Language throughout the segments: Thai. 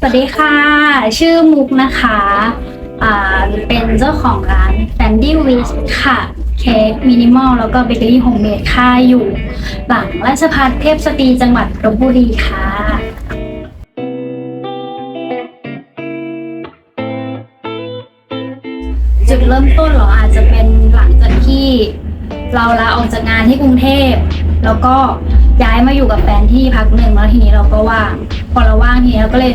สวัสดีค่ะ ชื่อมุกนะคะอ่าเป็นเจ้าของร้าน Sandy w i s ค่ะ เค้กมินิมอลแล้วก็เบเกอรี่โฮมเมดค่ะอยู่ หลังราชพัฒเทพสตรีจังหวัดลบบุรีค่ะ จุดเริ่มต้นเหรออาจจะเป็นหลังจากที่เราลาออกจากงานที่กรุงเทพ แล้วก็ย้ายมาอยู่กับแฟนที่พักหนึ่งแล้วทีนี้เราก็ว่าง อเราว่างทีนี้เราก็เลย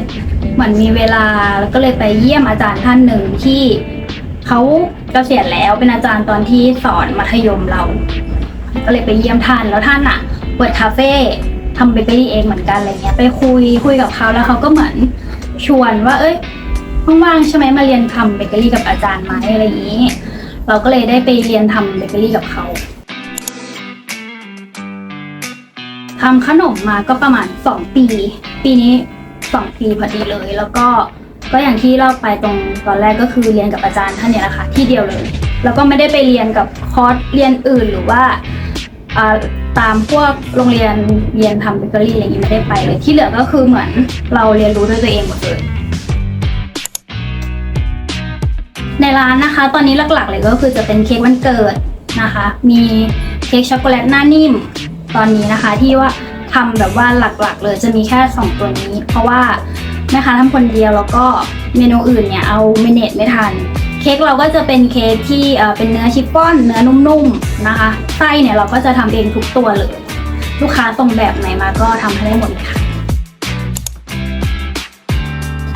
เหมือนมีเวลาแล้วก็เลยไปเยี่ยมอาจารย์ท่านหนึ่งที่เขาเกษียณแล้วเป็นอาจารย์ตอนที่สอนมัธยมเรา ก็เลยไปเยี่ยมท่านแล้วท่านอะเปิดคาเฟ่ทำเบเกอรี่เองเหมือนกันอะไรเงี้ย ไปคุยคุยกับเขาแล้วเขาก็เหมือนชวนว่า เอ้ยว่างๆใช่ไหมมาเรียนทำเบเกอรี่กับอาจารย์ไหมอะไรอย่างนี้ เราก็เลยได้ไปเรียนทำเบเกอรี่กับเขา ทำขนมมาก็ประมาณสองปี ปีนี้สองปีพอดีเลย แล้วก็ก็อย่างที่เล่าไปตรงตอนแรกก็คือเรียนกับอาจารย์ท่านเนี่ยแหละค่ะที่เดียวเลย แล้วก็ไม่ได้ไปเรียนกับคอร์สเรียนอื่นหรือว่าอ่าตามพวกโรงเรียนเรียนทำเบเกอรี่อะไรอย่างนี้ไม่ได้ไปเลยที่เหลือก็คือเหมือนเราเรียนรู้ด้วยตัวเองหมดเลยในร้านนะคะ ตอนนี้หลักๆเลยก็คือจะเป็นเค้กวันเกิดนะคะ มีเค้กช็อกโกแลตหน้านิ่ม ตอนนี้นะคะ ที่ว่าทำแบบว่าหลักๆ เลยจะมีแค่ 2 ตัวนี้ เพราะว่าแม่ค้าทำคนเดียวแล้วก็เมนูอื่นเนี่ยเอาเมเนจไม่ทัน เค้กเราก็จะเป็นเค้กที่เป็นเนื้อชิฟฟ่อนเนื้อนุ่มๆนะคะไส้เนี่ยเราก็จะทำเองทุกตัวเลย ลูกค้าส่งแบบไหนมาก็ทำให้ได้หมดค่ะ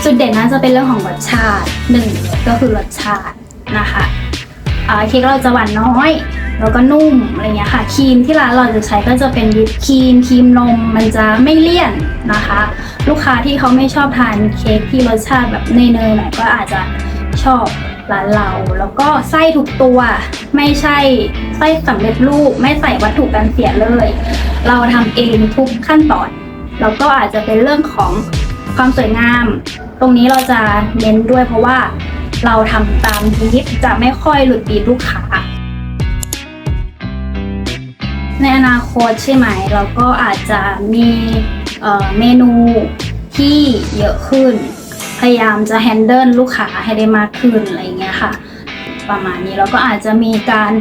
จุดเด่นน่าจะเป็นเรื่องของรสชาติหนึ่งก็คือรสชาตินะคะเค้กเราจะหวานน้อย แล้วก็นุ่มอะไรเงี้ยค่ะครีมที่ร้านเราจะใช้ก็จะเป็นวิปครีมครีมนม มันจะไม่เลี่ยนนะคะ ลูกค้าที่เขาไม่ชอบทานเค้กที่รสชาติแบบเนยๆหน่อยก็อาจจะชอบร้านเรา แล้วก็ไส้ทุกตัวไม่ใช่ไส้สำเร็จรูปไม่ใส่วัตถุกันเสียเลย เราทำเองทุกขั้นตอนแล้วก็อาจจะเป็นเรื่องของความสวยงาม ตรงนี้เราจะเน้นด้วยเพราะว่าเราทำตามบีฟจะไม่ค่อยหลุดบีฟลูกค้า ในอนาคตใช่ไหม เราก็อาจจะมีเมนูที่เยอะขึ้น พยายามจะแฮนเดิลลูกค้าให้ได้มากขึ้นอะไรเงี้ยค่ะ ประมาณนี้แล้วก็อาจจะมีการ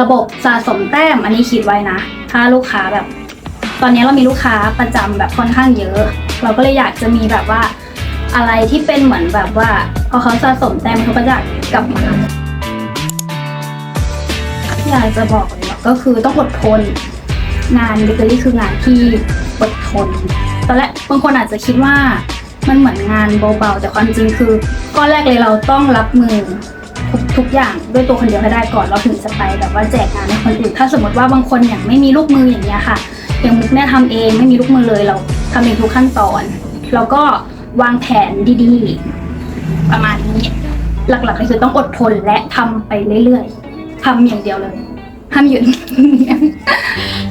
ระบบสะสมแต้ม อันนี้คิดไว้นะ ถ้าลูกค้าแบบ ตอนนี้เรามีลูกค้าประจำแบบค่อนข้างเยอะ เราก็เลยอยากจะมีแบบว่าอะไรที่เป็นเหมือนแบบว่า พอเขาสะสมแต้มเขาก็จะกลับมา อยากจะบอกเลยก็คือต้องอดทน งานเบเกอรี่คืองานที่อดทนตอนแรกบางคนอาจจะคิดว่ามันเหมือนงานเบาๆแต่ความจริงคือก้อนแรกเลยเราต้องรับมือทุกทุกอย่างด้วยตัวคนเดียวให้ได้ก่อนเราถึงจะไปแบบว่าแจกงานให้คนอื่นถ้าสมมติว่าบางคนอย่างไม่มีลูกมืออย่างเงี้ยค่ะอย่างมุกเนี่ยทำเองไม่มีลูกมือเลยเราทำเองทุกขั้นตอน แล้วก็วางแผนดีๆ ประมาณนี้ หลักๆก็คือต้องอดทนและทำไปเรื่อยๆ ทำอย่างเดียวเลยห้ามหยุด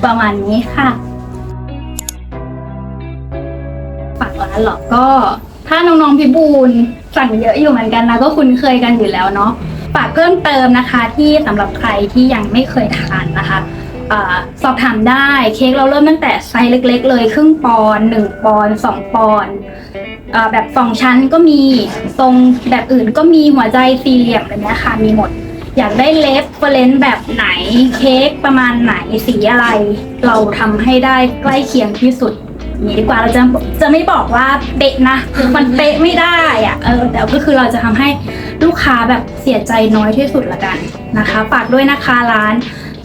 ประมาณนี้ค่ะฝากร้านหรอกก็ ถ้าน้องๆพิบูลสั่งเยอะอยู่เหมือนกันนะ ก็คุ้นเคยกันอยู่แล้วเนาะฝากเพิ่มเติมนะคะที่สำหรับใครที่ยังไม่เคยทานนะคะอสอบถามได้เค้กเราเริ่มตั้งแต่ไซส์เล็ก ๆ เลยครึ่งปอนหนึ่งปอนสองปอนอแบบสองชั้นก็มีทรงแบบอื่นก็มีหัวใจสี่เหลี่ยมอะไรเนี้ยค่ะมีหมด อยากได้เลฟเฟรนแบบไหนเค้กประมาณไหนสีอะไร เราทำให้ได้ใกล้เคียงที่สุดนี้ดีกว่าเราจะจะไม่บอกว่าเป๊ะนะมันเป๊ะไม่ได้อะเออแต่ก็คือเราจะทำให้ลูกค้าแบบเสียใจน้อยที่สุดละกันนะคะฝากด้วยนะคะร้าน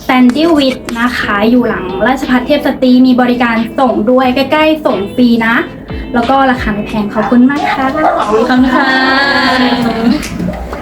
s a n d y w i t นะคะอยู่หลังราชพัฒเทพสตรีมีบริการส่งด้วยใกล้ๆส่งฟรีนะ แล้วก็ราคาไม่แพงขอบคุณมากค่ะขอบคุณค่ะ